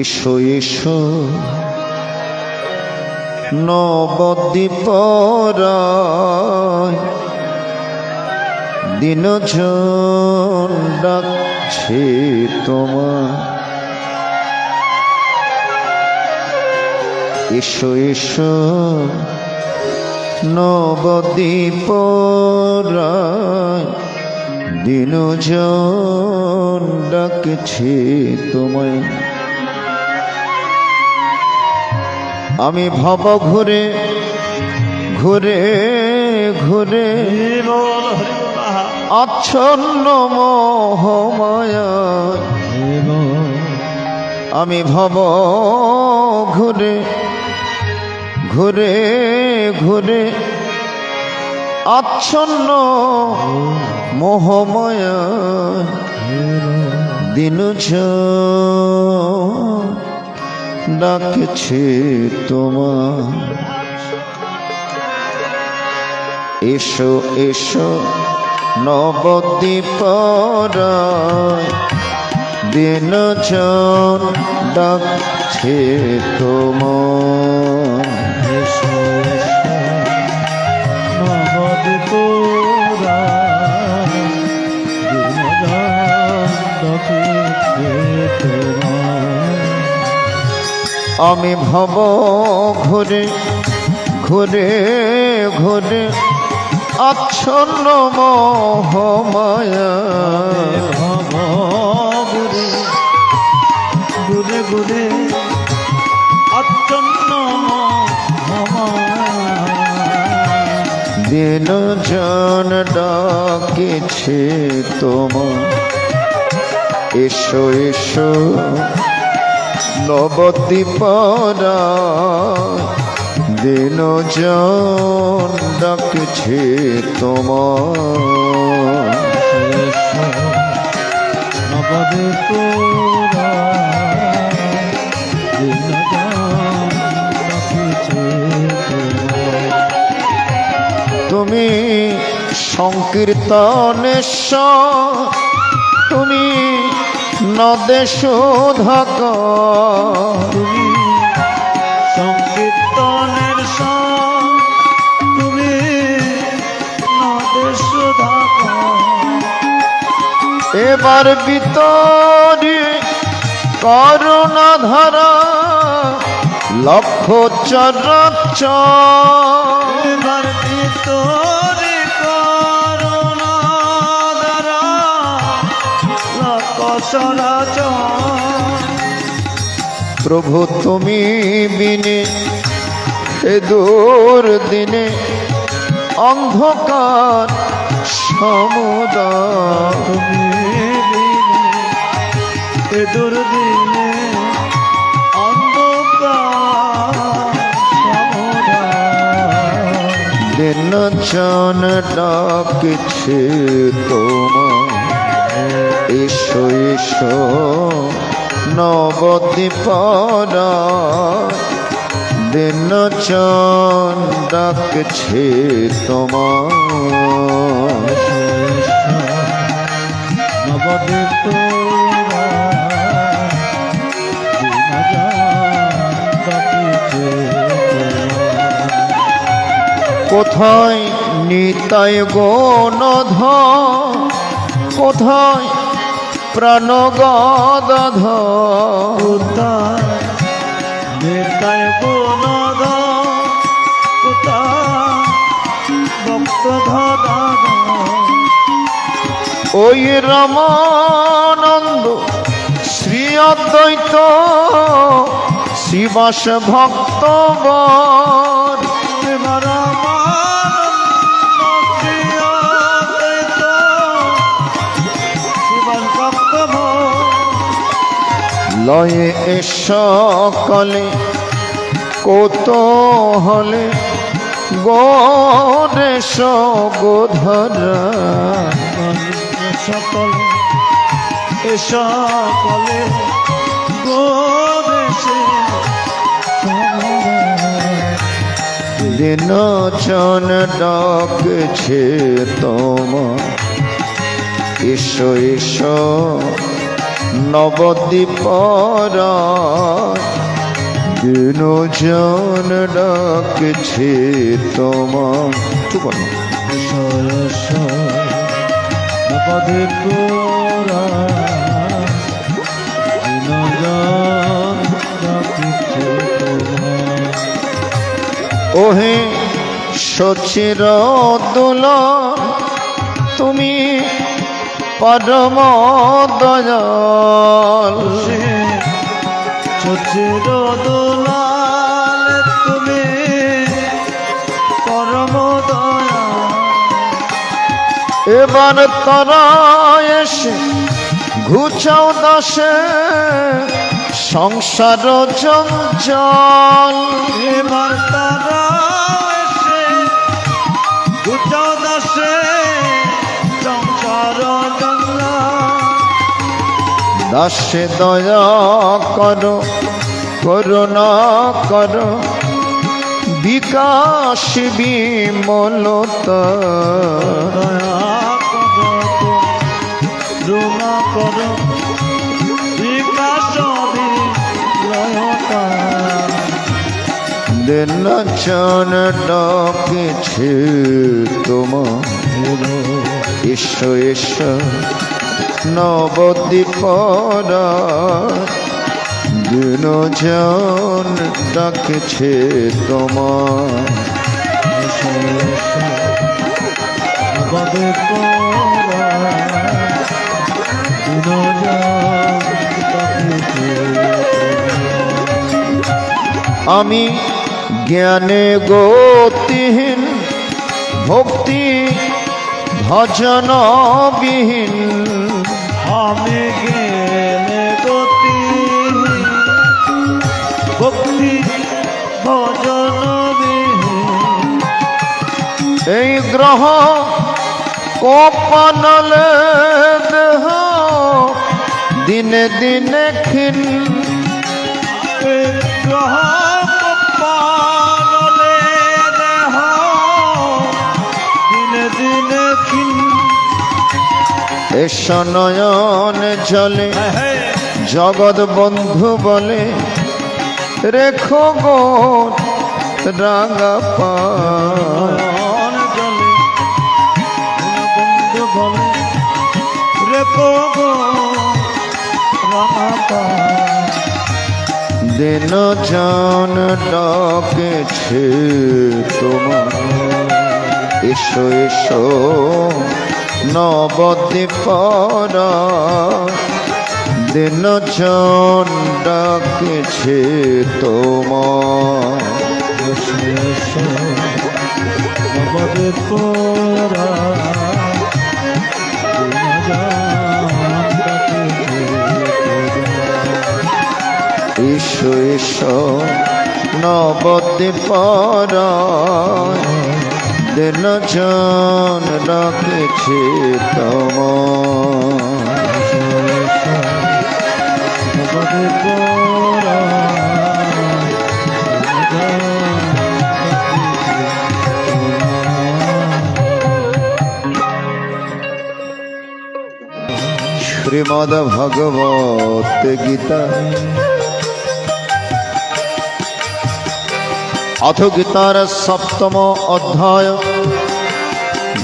এসো এসো। নবদ্বীপ দিন ডাকছে তোমার এসো এসো। নবদ্বীপ দিন ডাকছে তোমায়। আমি ভব ঘুরে ঘুরে ঘুরে। আচ্ছন্ন মোহমায়া। আমি ভব ঘুরে ঘুরে ঘুরে। আচ্ছন্ন মোহমায়া। দিন ডাকছে তোমার। এসো এসো নবদ্বীপ দিন ডাকছে তোমার। এসো নগদ তোরা আমি ভব ঘুরে ঘুরে ঘুরে আচ্ছন্ন মোহমায়া। গুরে গুরে অত্যন্ন দিন জন ডাকেছে তোমার এসো এসো নবদ্বীপরা দিন ডাকছে তোমার। নবদে তোরা তুমি সংকীর্তনেশ্বর তুমি নদে শোধক। তুমি সংকীর্তনের তুমি নদের সুধা এবার ভিতরে করুণা ধারা লক্ষ চরচ এবার ভিতরে প্রভু তুমি বিনে এ দূর দিনে অন্ধকার সমুদায় এ দুর্দিনে অন্ধকার সমুদায়। দিন জন ডাকছে তোমার এসো এসো নবদ্বীপরা দিন ডাকছে তোমার। কোথায় নিতাই গণধ কোথায় প্রাণগদধ নেতায় ভক্ত ওই রামানন্দ শ্রী অদ্বৈত শিবাস ভক্তবর লয়ে সকলে কত হলে গণেশ গোধরা সকল এ সকলে দিন চন ডাকছে তোমার এসো এসো নবদ্বীপর দিন জন ডাকছে তোমার। সরস নবদে তোরা দিনজন ডাকিছে তোমার ওহে সচির দোল, তুমি পরম দয়াল। চচির দোলাল তুমি পরম দয়া এবার তারা এসে ঘুচাও দাসে সংসার জঞ্জাল এবার তারা দাসে দয়া করো, করুণা করো। বিকাশ বিমলতা। দয়া করো রুমা বিকাশ দিন চন ডাকেছে তোমার ঈশ্ব ঈশ্ব নবদ্বীপরা দিন ডাকছে ডাকেছে তোমার আমি জ্ঞানে গতিহীন ভক্তি ভজন বিহীন আমি গেলে গতি ভক্তি ভজন এই গ্রহ কপানলে দেহ দিনে দিনে ক্ষীণ। গ্রহ এস নয়ন জলে জগৎ বন্ধু বলে রেখো গো রাঙা পা নয়ন বন্ধু বলে রেখো গো দিন জন ডাকেছে তোমার এসো এসো নবদ্বীপরা দিন ডাকেছে নবদের তোরা এসো এসো নবদ্বীপরা দিন জন ডাকেছে তোরা শ্রীমদ ভগবত গীতা অথ গীতার সপ্তম অধ্যায়।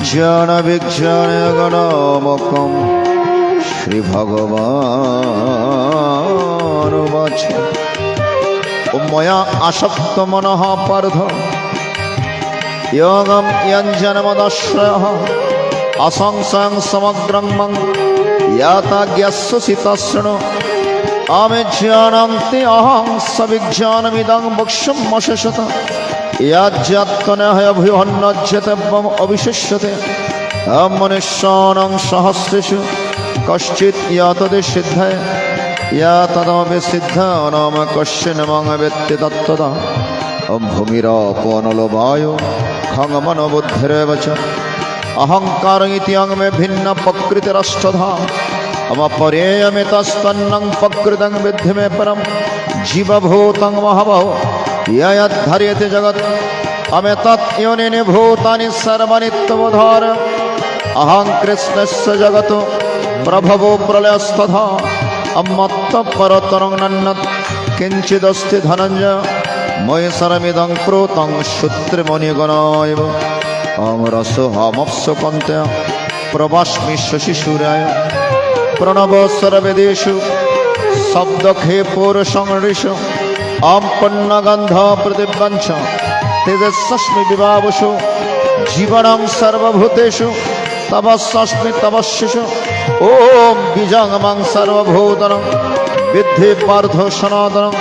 জ্ঞান বিজ্ঞান গণমক শ্রী ভগবান ময়া আসক্ত মন পার্ধ। যোগম ইঞ্জনমদশ্রয় অসংশয়ং সমগ্রং মং ইয়াতাজ্ঞস্য শীতশৃণু আমেজ্ঞানান্তি অহং সবিজ্ঞানমিদং বক্ষ্যম অশেষত ইয়াজ্যাত্মনহয়ভিহন্নজ্যেতব্যম অবিশেষ্যতে অমনিষ্যানং সহস্রেষু কশ্চিৎ ইয়াতদে সিদ্ধায় ইয়া তদমপি সিদ্ধানম কশ্চিনমং বেত্তি তত্তদা ভূমিরপনলবায় খংমনবুদ্ধিরেব চ অহংকার ইতি মে ভিন্ন প্রকৃতিরষ্টধা अवपर्येयमितस्तन्नं प्रकृतं विद्धि मे परं जीवभूतं महभव ययद्धर्यति जगत् अमे योनिनि भूतानि सर्वाणि त्वधार अहं कृष्णस्य जगतो प्रभवो प्रलयस्तथा अमत्तपरतरं नन्नत् किञ्चिदस्ति धनञ्जय मयि सर्वमिदं प्रोतं श्रुत्रिमुनिगणैव अहं रसोऽहमप्सु कन्त्य प्रवास्मि शशिशूराय প্রণব সর্বেদেশু শব্দখে পৌরসংঋষ আম পণ্যগন্ধ প্রতিবঞ্চ তেজস্মি বিভাবসু, জীবনং সর্বভূতেষু তবস্মি তবস্যিষু ওম বীজংমং সর্বভূতনং বিদ্ধি পার্থ সনাতনং,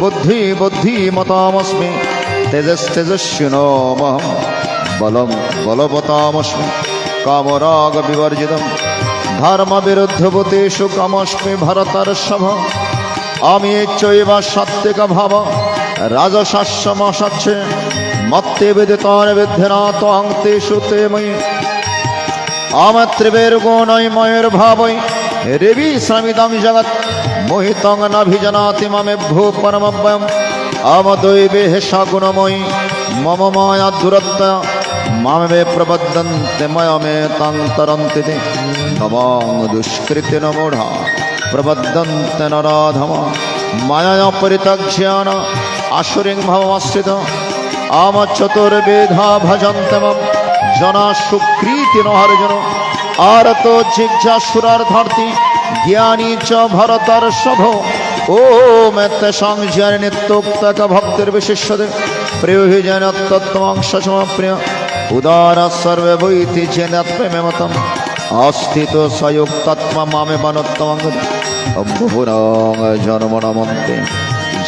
বুদ্ধি বুদ্ধি মতামস্মি তেজস্তেজস্বিনোমহম বলম বলবতামস্মি, কামরাগ বিবর্জিতম। ধর্ম বিরুদ্ধভূতেষু কামস্মি ভরতর সভ আমি চৈব সাত্বিক ভাব। রাজশাস্যমশচ্ছে মত্তে বিদিতন বিদ্ধিনা ত্বং তেষু তে ময়ি আমত্রিবের গুণৈ ময়ের ভাবৈ। রেবি শ্রমিদং জগৎ। মোহিতং নাভিজনাতি মমে ভূ পরমব্যম আমদৈবে হেষা গুণময়ী। মম মায়া দূরত্ব। মামে প্রবদন্তে ময়মে তং তে নমং দুষ্কৃতি নমূঢ়া প্রবদন্তে নরাধম মায়া পরিত্যাজ্যান আসুরিং ভবমাশ্রিত আম চতুর্বেধা ভজন্তমম জনা সুকৃতি নহার্জন আরত জিজ্ঞাসুরার ধরতি জ্ঞানী চ ভরতর ও মেত্ত সংজ্ঞান নিত্যোক্তক ভক্তের বিশেষদে প্রিয় যেন তত্ত্বংশ প্রিয় উদার সর্বে বৈতি যেন প্রেমে মতম অস্থিত সয়ুক্তত্ম মামে বনত্তমঙ্গ বহুরং জন্মনমন্তে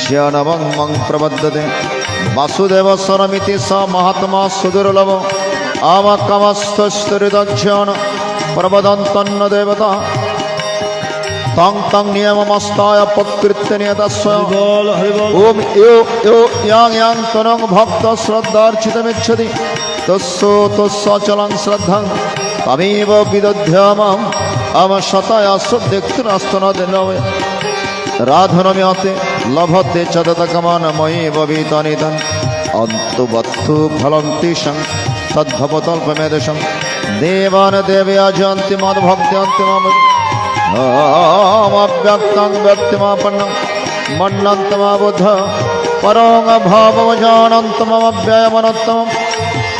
জ্ঞানবং মং প্রবদ্ধতে বাসুদেব স্বরমিতি স মহাত্মা সুদুর্লভ আমকমস্থস্তরিদক্ষণ প্রবদন্তন্ন দেবতা তং তং নিয়মমস্তায় প্রকৃত্য নিয়তস্ব ওম ইয়ো ইয়ো ইয়াং ইয়াং তনং ভক্ত শ্রদ্ধার্চিতমিচ্ছতি তস্য তস্য চলং শ্রদ্ধাং তমেব বিদধ্যামাম আম শতায়া শ্রদ্ধেক্তুরাস্তনদিনবে রাধনমিয়তে লভতে চদতকমানময়ী ববিতনিতন অন্তবত্থু ফলং তেষাং তদ্ভবতল্পমেদশং দেবান দেবে আজন্তি মদ্ভক্তি অন্তিমাম। অব্যক্তং ব্যক্তিমাপন্নং, মন্নন্তমাবুদ্ধ, পরং ভাবমজানন্তমব্যয়মনন্তম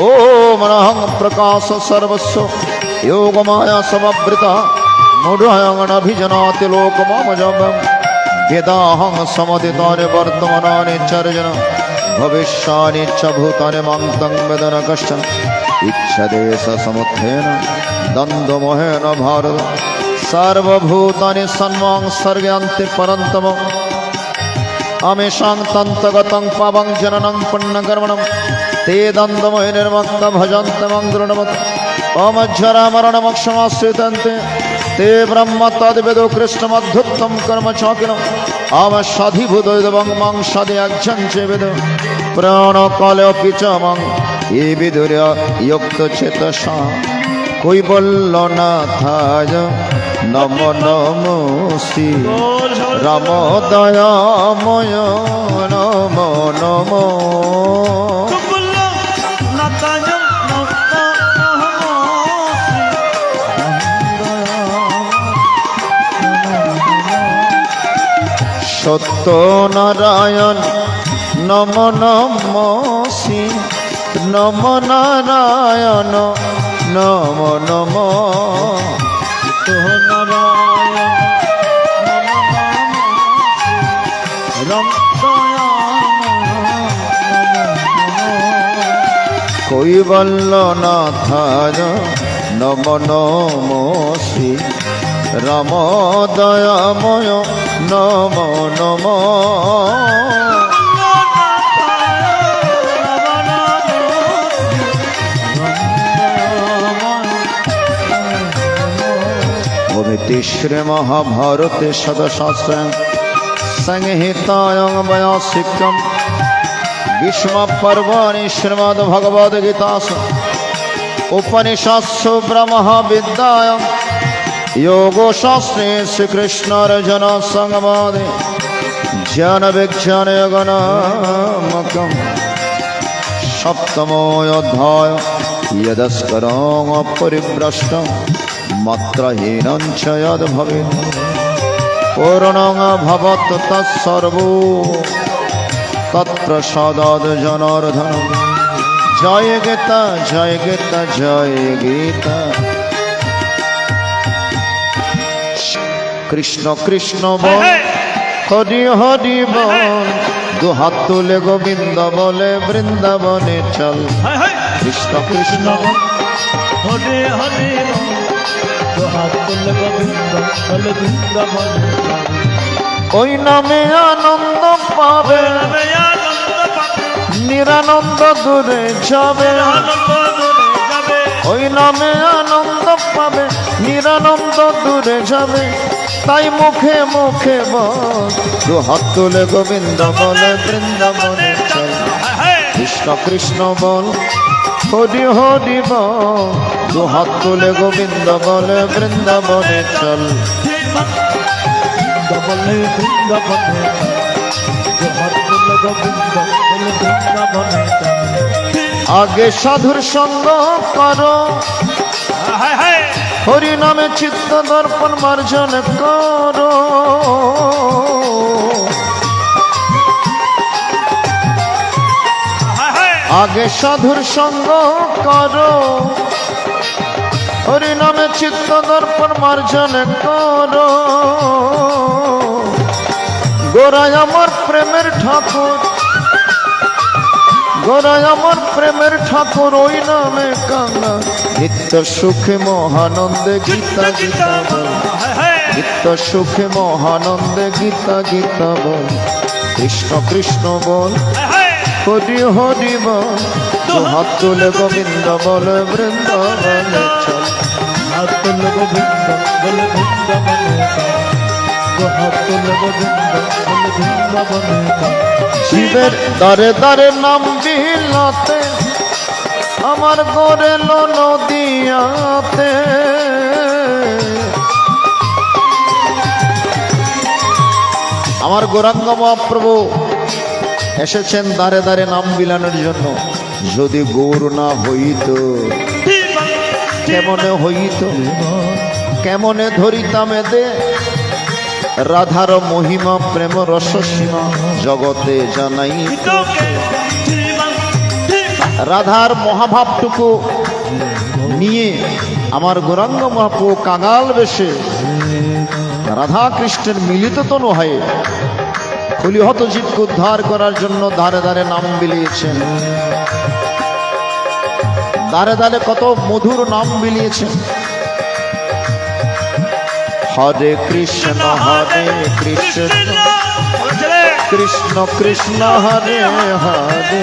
ও মনহং প্রকাশ সর্বস্ব। योग माया समवृता मुडायंगभिजनाति लोकमामजं यदाहं समदितानि चर्जन भविष्या च भूतानि माँ तं वेदन कश्चन। इच्छदे स समुत्थेन द्वन्द्वमोहेन भारत। सर्वभूतानि सन्मां सर्व्यान्ति परन्तमम्। अमेषां तन्तगतं पावं ते दन्तमहि निर्मक्तं, भजन्तं गृणमत् তে ব্রহ্ম তদ্বেদো কৃষ্ণমদ্ভুতম কর্ম চাকিনম আম সাধিভূতং মং সাধি আজ্ঞঞ্চে বেদ প্রাণকালেপি চ মং এ বিদুর যুক্ত চেতসা কৈবল্য নাথায় নম নম শ্রী বল হরি রাম দয়াময় নম নম সত্য নারায়ণ নম নম শ্রী, নম নারায়ণ, নম নম কৈবল্য নাথায় নম নম শ্রী রাম দয়াময় নম নম। ভূমিতি শ্রী মহাভারতে সদশাস্ত্র সংহিতায়ং বয়াসিক্যম। ভীষ্ম পর্বাণি শ্রীমদ ভগবদ উপনিষৎসু ব্রহ্ম योगशास्त्रे श्रीकृष्णार्जुनसङ्गमादे ज्ञानविज्ञानयोगनामकं सप्तमोऽध्याय यदस्करमपरिभ्रष्टं मत्रहीनं च यद्भवेत् पूर्णं भवत् तत्सर्वो तत्र सदाजनार्धनं जय गीता जय गीता जय गीता কৃষ্ণ কৃষ্ণ বল। হরি হরি বল। দুহাত তুলে গোবিন্দ বলে বৃন্দাবনে চল। কৃষ্ণ কৃষ্ণ বল। হরে হরে তো হাত তুলে গোবিন্দ বলে বৃন্দাবন ওই নামে আনন্দ পাবে। নিরানন্দ দূরে যাবে। ওই নামে আনন্দ পাবে। নিরানন্দ দূরে যাবে। তাই মুখে মুখে বল দু হাত তুলে গোবিন্দ বলে বৃন্দাবনে চল। হায় হায়। কৃষ্ণ কৃষ্ণ বল হরি হরি বল দু হাত তুলে গোবিন্দ বলে বৃন্দাবনে চল। বলে বৃন্দাবনে তো হাত তুলে গোবিন্দ বলে বৃন্দাবনে আগে সাধুর সঙ্গ করো। হায় হায়। হরি নামে চিত্ত দর্পণ মার্জন করো। আগে সাধুর সঙ্গ করো। হরি নামে চিত্ত দর্পণ মার্জন করো। গোরাই আমার প্রেমের ঠাকুর গোরাই আমার প্রেমের ঠাকুর, ওই নামে কাঙ্গা নিত্য সুখে মহানন্দে গীতা গীতা বল। নিত্য সুখে মহানন্দে গীতা গীতা বল। কৃষ্ণ কৃষ্ণ বল। হরি হরি বল। হাত তুলে গোবিন্দ বল, বৃন্দাবনে হাত তুলে গোবিন্দ বলে, বৃন্দাবনে হাত তুলে গোবিন্দ বলে, বৃন্দাবনে শিবের দারে দারে নাম বিলাতে আমার গড়ে নদিয়াতে। আমার গৌরাঙ্গ মহাপ্রভু এসেছেন দারে দারে নাম বিলানোর জন্য। যদি গৌর না হইত, কেমনে হইত? কেমনে ধরিতামে দে রাধার মহিমা, প্রেম, রসসীমা, জগতে জানাই রাধার মহাভাবটুকু নিয়ে আমার গৌরাঙ্গ মহাপ্রভু কাঙাল বেশে রাধা কৃষ্ণের মিলিত তনু হয়ে খুলিহত জীবকে উদ্ধার করার জন্য ধারে ধারে নাম বিলিয়েছেন। দারে দারে কত মধুর নাম বিলিয়েছেন। হরে কৃষ্ণ হরে কৃষ্ণ কৃষ্ণ কৃষ্ণ হরে হরে।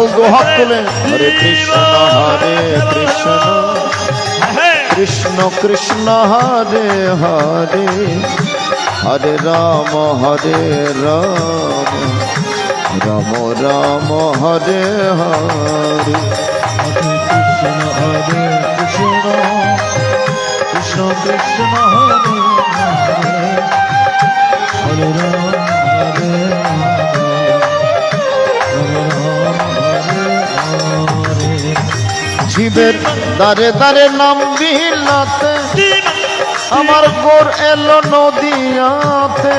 হরি বল দু হাত তুলে। হরে কৃষ্ণ হরে কৃষ্ণ। কৃষ্ণ কৃষ্ণ হরে হরে। হরে রাম হরে রাম। রাম রাম হরে হরে। কৃষ্ণ হরে কৃষ্ণ কৃষ্ণ কৃষ্ণ হরে হরে। হরে রাম জীবের দারে দারে নাম বিলাতে আমার গোর এলো নদিয়াতে।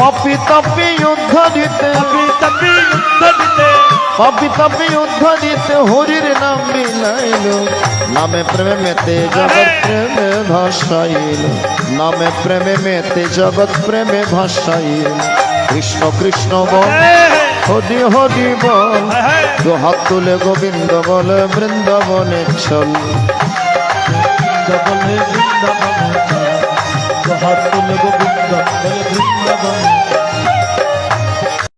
পাপি তাপি যুদ্ধ দিতে। পাপি তাপি যুদ্ধ দিতে। হরির নাম মিলাইল। নামে প্রেমে মেতে জগৎ প্রেমে ভাসাইল। নামে প্রেমে মেতে জগৎ প্রেমে ভাসাইল। কৃষ্ণ কৃষ্ণ বল হদি হদি বল তো হাত তুলে গোবিন্দ বলে, বৃন্দাবনে চল। বৃন্দাবনে চল হাত তুলে গোবিন্দ